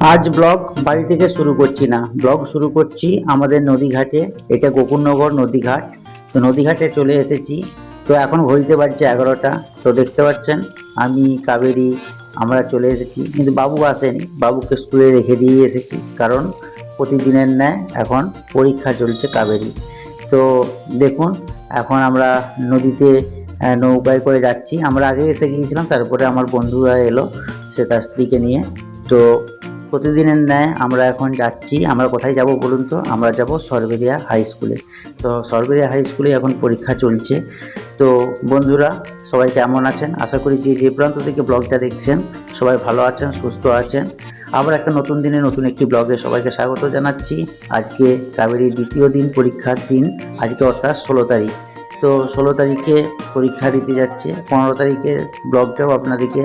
আজ ব্লগ বাড়ি থেকে শুরু করছি না। ব্লগ শুরু করছি আমাদের নদীঘাটে। এটা গোকুলনগর নদীঘাট। তো নদীঘাটে চলে এসেছি। তো এখন ঘড়িতে বাজছে এগারোটা। তো দেখতে পাচ্ছেন, আমি, কাবেরি, আমরা চলে এসেছি। কিন্তু বাবু আসেনি। বাবুকে স্কুলে রেখে দিয়ে এসেছি। কারণ প্রতিদিনের ন্যায় এখন পরীক্ষা চলছে কাবেরি। তো দেখুন, এখন আমরা নদীতে নৌকায় করে যাচ্ছি। আমরা আগে এসে গিয়েছিলাম, তারপরে আমার বন্ধুরা এলো, সে তার স্ত্রীকে নিয়ে। তো প্রতিদিনের ন্যায় আমরা এখন যাচ্ছি। আমরা কোথায় যাব বলুন তো? আমরা যাব সরবেরিয়া হাই স্কুলে তো সরবেরিয়া হাই স্কুলে এখন পরীক্ষা চলছে। তো বন্ধুরা, সবাই কেমন আছেন? আশা করি যে যে প্রান্ত থেকে ব্লগটা দেখছেন, সবাই ভালো আছেন, সুস্থ আছেন। আবার একটা নতুন দিনে নতুন একটি ব্লগে সবাইকে স্বাগত জানাচ্ছি। আজকে কাবেরীর দ্বিতীয় দিন, পরীক্ষার দিন। আজকে অর্থাৎ ষোলো তারিখ। তো ষোলো তারিখে পরীক্ষা দিতে যাচ্ছে। পনেরো তারিখের ব্লগটাও আপনাদেরকে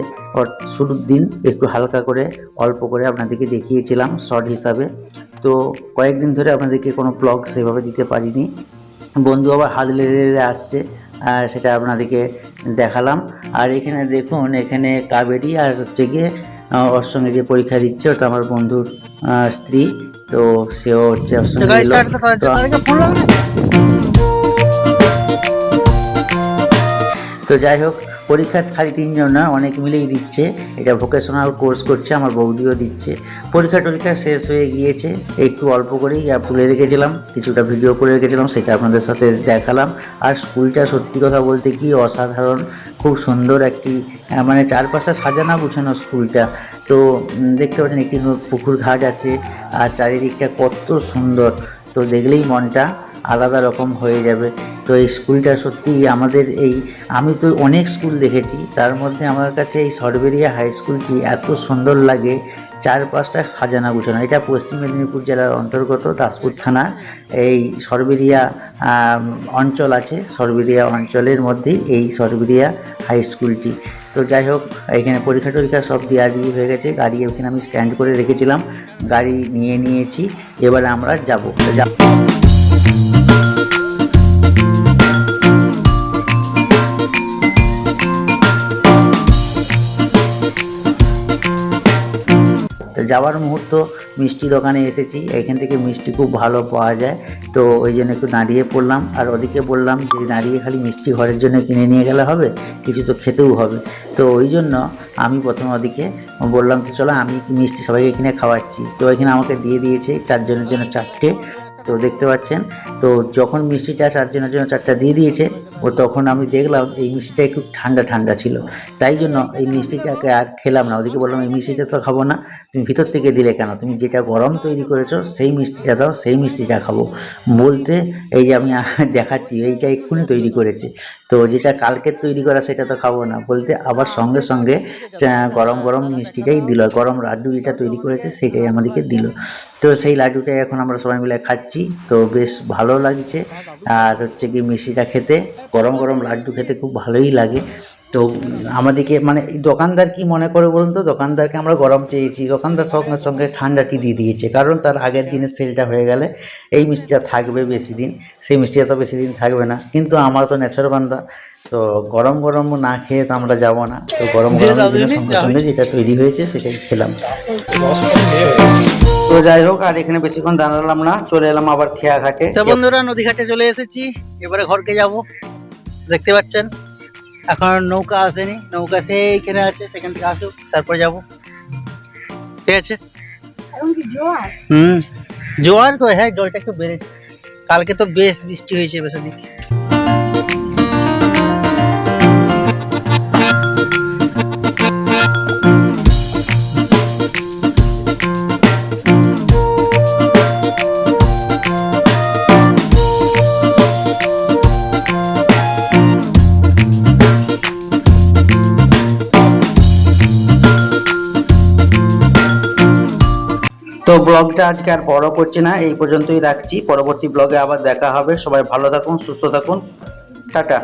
শুরুর দিন একটু হালকা করে অল্প করে আপনাদেরকে দেখিয়েছিলাম শর্ট হিসাবে। তো কয়েকদিন ধরে আপনাদেরকে কোনো ব্লগ সেভাবে দিতে পারিনি। বন্ধু আবার হাত লেড়ে লেড়ে আসছে সেটা আপনাদেরকে দেখালাম। আর এখানে দেখুন এখানে কাবেরি আর হচ্ছে গিয়ে ওর সঙ্গে যে পরীক্ষা দিচ্ছে ওটা আমার বন্ধুর স্ত্রী। তো সেও হচ্ছে ওর সঙ্গে তো যাই হোক, পরীক্ষা খালি তিনজন না, অনেক মিলেই দিচ্ছে। এটা ভোকেশনাল কোর্স করছে, আমার বৌদিও দিচ্ছে। পরীক্ষা টরীক্ষা শেষ হয়ে গিয়েছে। একটু অল্প করেই তুলে রেখেছিলাম, কিছুটা ভিডিও করে রেখেছিলাম, সেটা আপনাদের সাথে দেখালাম। আর স্কুলটা সত্যি কথা বলতে কি অসাধারণ, খুব সুন্দর একটি মানে চারপাশটা সাজানো গুছানো স্কুলটা। তো দেখতে পাচ্ছেন একটি পুকুর ঘাট আছে, আর চারিদিকটা কত সুন্দর। তো দেখলেই মনটা আলাদা রকম হয়ে যাবে। তো এই স্কুলটা সত্যি আমাদের এই, আমি তো অনেক স্কুল দেখেছি, তার মধ্যে আমার কাছে এই সরবেরিয়া হাই স্কুলটি এত সুন্দর লাগে, চারপাশটা সাজানো গুছানো। এটা পশ্চিম মেদিনীপুর জেলার অন্তর্গত দাসপুর থানা, এই সরবেরিয়া অঞ্চল আছে, সরবেরিয়া অঞ্চলের মধ্যেই এই সরবেরিয়া হাই স্কুলটি। তো যাই হোক, এখানে পরীক্ষা টরীক্ষা সব দেওয়া দিয়ে হয়ে গেছে, গাড়ি এখানে আমি স্ট্যান্ড করে রেখেছিলাম, গাড়ি নিয়ে নিয়েছি, এবারে আমরা যাব। যাব যাওয়ার মুহূর্ত, মিষ্টি দোকানে এসেছি। এখান থেকে মিষ্টি খুব ভালো পাওয়া যায়। তো ওই জন্য একটু দাঁড়িয়ে পড়লাম। আর ওদিকে বললাম যে, দাঁড়িয়ে খালি মিষ্টি ঘরের জন্য কিনে নিয়ে গেলে হবে? কিছু তো খেতেও হবে। তো ওই জন্য আমি প্রথমে ওদিকে বললাম যে, চলো আমি মিষ্টি সবাইকে কিনে খাওয়াচ্ছি। তো এখানে আমাকে দিয়ে দিয়েছে চারজনের জন্য চারটে। তো দেখতে পাচ্ছেন, তো যখন মিষ্টিটা চারজনের জন্য চারটা দিয়ে দিয়েছে ও তখন আমি দেখলাম এই মিষ্টিটা একটু ঠান্ডা ঠান্ডা ছিল। তাই জন্য এই মিষ্টিটাকে আর খেলাম না। ওদিকে বললাম, এই মিষ্টিটা তো খাব না। তুমি ভিতর থেকে দিলে কেন? তুমি যেটা গরম তৈরি করেছ, সেই মিষ্টিটা দাও, সেই মিষ্টিটা খাব। বলতে এই যে আমি দেখাচ্ছি, এইটা এক্ষুনি তৈরি করেছে। তো যেটা কালকের তৈরি করা, সেটা তো খাব না। বলতে আবার সঙ্গে সঙ্গে গরম গরম মিষ্টিটাই দিল। গরম লাড্ডু যেটা তৈরি করেছে, সেটাই আমাদেরকে দিল। তো সেই লাড্ডুটাই এখন আমরা সবাই মিলে খাচ্ছি। তো বেশ ভালো লাগছে। আর হচ্ছে কি মিষ্টিটা খেতে। গরম গরম লাড্ডু খেতে খুব ভালোই লাগে। তো আমাদেরকে মানে এই দোকানদার কি মনে করে বলুন তো? দোকানদারকে আমরা গরম চেয়েছি দোকানদার সঙ্গে সঙ্গে ঠান্ডাটি দিয়ে দিয়েছে? কারণ তার আগের দিনের সেলটা হয়ে গেলে এই মিষ্টিটা থাকবে বেশি দিন সেই মিষ্টিটা তো বেশি দিন থাকবে না। কিন্তু আমার তো নেচার বান্ধা তো গরম গরম না খেয়ে তো আমরা যাব না। তো গরম গরম সঙ্গে সঙ্গে যেটা তৈরি হয়েছে সেটাই খেলাম। তো যাই হোক আর এখানে বেশিক্ষণ দাঁড়ালাম না চলে এলাম আবার খেয়া ঘাটে তো বন্ধুরা নদীঘাটে চলে এসেছি। এবারে ঘরকে যাব। দেখতে পাচ্ছেন? এখন নৌকা আসেনি। নৌকা সেইখানে আছে সেখান থেকে আসুক তারপর যাব। ঠিক আছে? এখন কি জোয়ার? হুম। জোয়ার তো হ্যাঁ জলটা একটু বেড়েছে। কালকে তো বেশ বৃষ্টি হয়েছে বেশ দিকে তো ব্লগটা আজকে আর বড় করছি না, এই পর্যন্তই রাখছি। পরবর্তী ব্লগে আবার দেখা হবে। সবাই ভালো থাকুন, সুস্থ থাকুন। টাটা।